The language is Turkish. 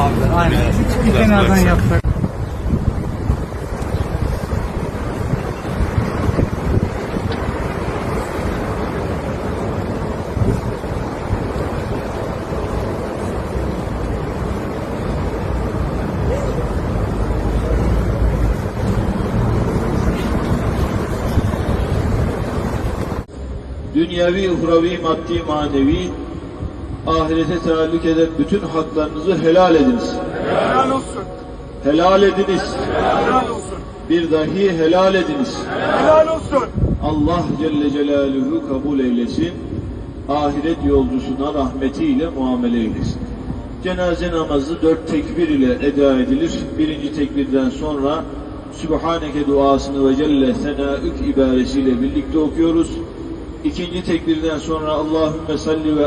Aynen. Bir kenardan yapsak. dünyevi, uhravi, maddi, manevi, ahirete teallük eden bütün haklarınızı helal ediniz. Helal olsun. Helal ediniz. Helal olsun. Bir dahi helal ediniz. Helal olsun. Allah Celle Celaluhu kabul eylesin. Ahiret yolcusuna rahmetiyle muamele eylesin. Cenaze namazı dört tekbir ile eda edilir. Birinci tekbirden sonra Sübhaneke duasını ve Celle Senaük ibaresiyle birlikte okuyoruz. İkinci tekbirden sonra Allahümme salli ve